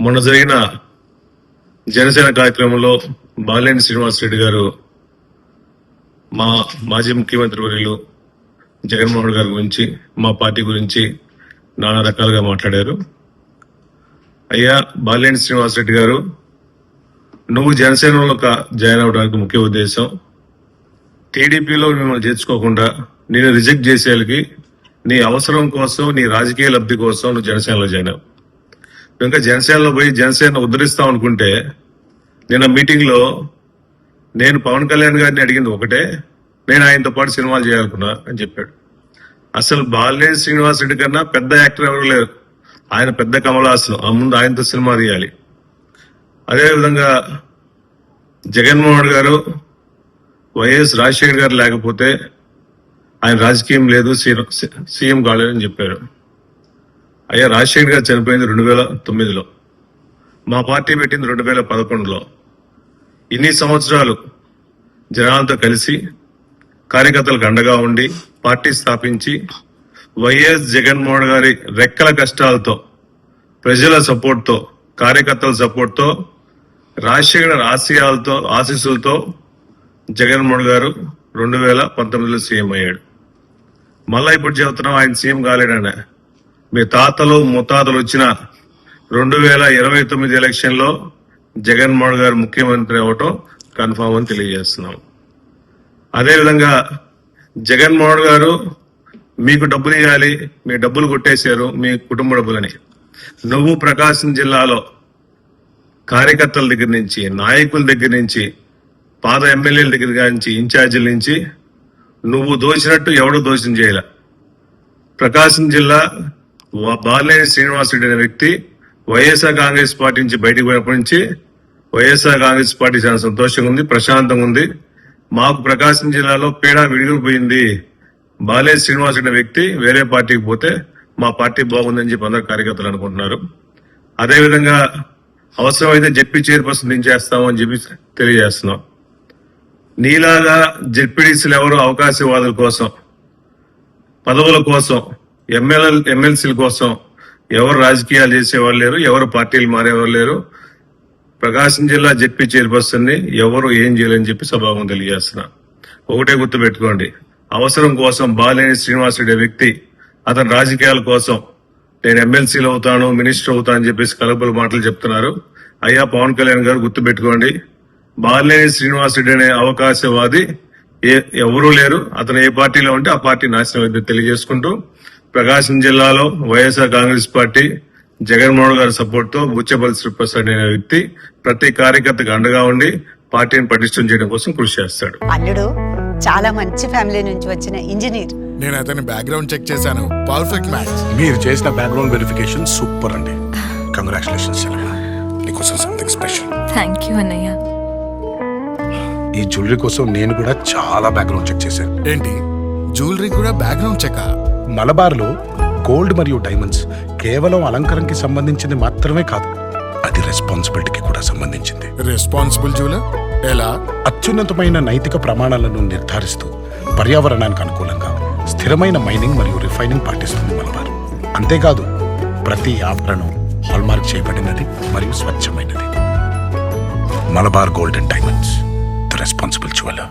మొన్న జరిగిన జనసేన కార్యక్రమంలో బాలినేని శ్రీనివాస్ రెడ్డి గారు మా మాజీ ముఖ్యమంత్రి వర్యులు జగన్మోహన్ గారి గురించి మా పార్టీ గురించి నానా రకాలుగా మాట్లాడారు. అయ్యా బాలినేని శ్రీనివాస్ రెడ్డి గారు నువ్వు జనసేనలో జాయిన్ అవడానికి ముఖ్య ఉద్దేశం. టీడీపీలో మిమ్మల్ని చేర్చుకోకుండా నేను రిజెక్ట్ చేసేళ్ళకి నీ అవసరం కోసం నీ రాజకీయ లబ్ధి కోసం నువ్వు జనసేనలో జాయిన్ అవ్వు. ఇంకా జనసేనలో పోయి జనసేన ఉద్ధరిస్తాం అనుకుంటే నిన్న మీటింగ్లో నేను పవన్ కళ్యాణ్ గారిని అడిగింది ఒకటే నేను ఆయనతో పాటు సినిమాలు చేయాలనుకున్నా అని చెప్పాడు. అసలు బాలినేని శ్రీనివాస్ రెడ్డి కన్నా పెద్ద యాక్టర్ ఎవరు లేరు. ఆయన పెద్ద కమలాసనం. ఆ ముందు ఆయనతో సినిమా తీయాలి. అదేవిధంగా జగన్మోహన్ గారు వైఎస్ రాజశేఖర్ గారు లేకపోతే ఆయన రాజకీయం లేదు సీఎం కాలేదని చెప్పారు. అయ్యా రాజశేఖర్ గారు చనిపోయింది రెండు వేల తొమ్మిదిలో. మా పార్టీ పెట్టింది రెండు వేల పదకొండులో. ఇన్ని సంవత్సరాలు జనాలతో కలిసి కార్యకర్తలకు అండగా ఉండి పార్టీ స్థాపించి వైఎస్ జగన్మోహన్ గారి రెక్కల కష్టాలతో ప్రజల సపోర్ట్తో కార్యకర్తల సపోర్ట్తో రాజశేఖర్ ఆశయాలతో ఆశీస్సులతో జగన్మోహన్ గారు రెండు వేల పంతొమ్మిదిలో సీఎం అయ్యాడు. మళ్ళా ఇప్పుడు చెబుతున్నాం ఆయన సీఎం కాలేడనే. మీ తాతలు ముత్తాతలు వచ్చిన రెండు వేల ఇరవై తొమ్మిది ఎలక్షన్లో జగన్మోహన్ గారు ముఖ్యమంత్రి అవటం కన్ఫామ్ అని తెలియజేస్తున్నాం. అదేవిధంగా జగన్మోహన్ గారు మీకు డబ్బులు ఇవ్వాలి మీ డబ్బులు కొట్టేశారు మీ కుటుంబ డబ్బులని. నువ్వు ప్రకాశం జిల్లాలో కార్యకర్తల దగ్గర నుంచి నాయకుల దగ్గర నుంచి పాత ఎమ్మెల్యేల దగ్గర నుంచి ఇన్ఛార్జీల నుంచి నువ్వు దోచినట్టు ఎవడు దోషం చేయాల. ప్రకాశం జిల్లా వ- బాలినేని శ్రీనివాసరెడ్డి అనే వ్యక్తి వైఎస్ఆర్ కాంగ్రెస్ పార్టీ నుంచి బయటకు పోయినప్పటి నుంచి వైఎస్ఆర్ కాంగ్రెస్ పార్టీ చాలా సంతోషంగా ఉంది ప్రశాంతంగా ఉంది. మాకు ప్రకాశం జిల్లాలో పీడ విడిగిపోయింది బాలేజ్ శ్రీనివాసరెడ్డి అనే వ్యక్తి వేరే పార్టీకి పోతే మా పార్టీ బాగుందని చెప్పి అందరు కార్యకర్తలు అనుకుంటున్నారు. అదేవిధంగా అవసరమైతే జడ్పీ చైర్పర్సన్ దించేస్తామని చెప్పి తెలియజేస్తున్నాం. నీలాగా జడ్పీడీసీలు ఎవరు అవకాశవాదుల కోసం పదవుల కోసం ఎమ్మెల్యే ఎమ్మెల్సీల కోసం ఎవరు రాజకీయాలు చేసేవాళ్ళు లేరు ఎవరు పార్టీలు మారేవారు లేరు. ప్రకాశం జిల్లా జడ్పీ చైర్పర్సన్ని ఎవరు ఏం చేయాలని చెప్పి స్వభావం తెలియజేస్తున్నా. ఒకటే గుర్తు పెట్టుకోండి అవసరం కోసం బాలేని శ్రీనివాసరెడ్డి వ్యక్తి అతని రాజకీయాల కోసం నేను ఎమ్మెల్సీలు అవుతాను మినిస్టర్ అవుతాను అని చెప్పేసి కలపలు మాటలు చెప్తున్నారు. అయ్యా పవన్ కళ్యాణ్ గారు గుర్తు పెట్టుకోండి బాలినేని శ్రీనివాసరెడ్డి అనే అవకాశవాది ఏ ఎవరూ లేరు. అతను ఏ పార్టీలో ఉంటే ఆ పార్టీ నాశనం అయితే తెలియజేసుకుంటూ ప్రకాశం జిల్లాలో వైఎస్ఆర్ కాంగ్రెస్ పార్టీ జగన్మోహన్ గారి సపోర్ట్తో బుచ్చపల్లి శ్రీప్రసాద్ అనే వ్యక్తి ప్రతి కార్యకర్తకు అండగా ఉండి పార్టీని పటిష్టం చేయడం కోసం కృషి చేస్తాడు. అల్లుడు చాలా మంచి ఫ్యామిలీ నుంచి వచ్చిన ఇంజనీర్. నేను అతని బ్యాక్గ్రౌండ్ చెక్ చేశాను. Perfect match. మీరు చేసిన బ్యాక్గ్రౌండ్ వెరిఫికేషన్ సూపర్ అండి. కంగ్రాచులేషన్స్ నీకోసం సంథింగ్ స్పెషల్ థ్యాంక్ యూ అన్నయ్య. ఈ జ్యువెలరీ కోసం నేను కూడా చాలా బ్యాక్గ్రౌండ్ చెక్ చేశాను. ఏంటి? జ్యువెలరీ కూడా బ్యాక్గ్రౌండ్ చెక్ మలబార్లో గోల్డ్ మరియు డైమండ్స్ కేవలం అలంకరణకి సంబంధించింది మాత్రమే కాదు అది రెస్పాన్సిబిలిటీకి కూడా సంబంధించింది. రెస్పాన్సిబుల్ జ్యువెలర్ ఎలా? అత్యున్నతమైన నైతిక ప్రమాణాలను నిర్ధారిస్తూ పర్యావరణానికి అనుకూలంగా స్థిరమైన మైనింగ్ మరియు రిఫైనింగ్ పాటిస్తుంది మలబార్ అంతేకాదు ప్రతి ఆభరణం హాల్మార్క్ చేయబడినది మరియు స్వచ్ఛమైనది. Malabar gold and diamonds the responsible jeweller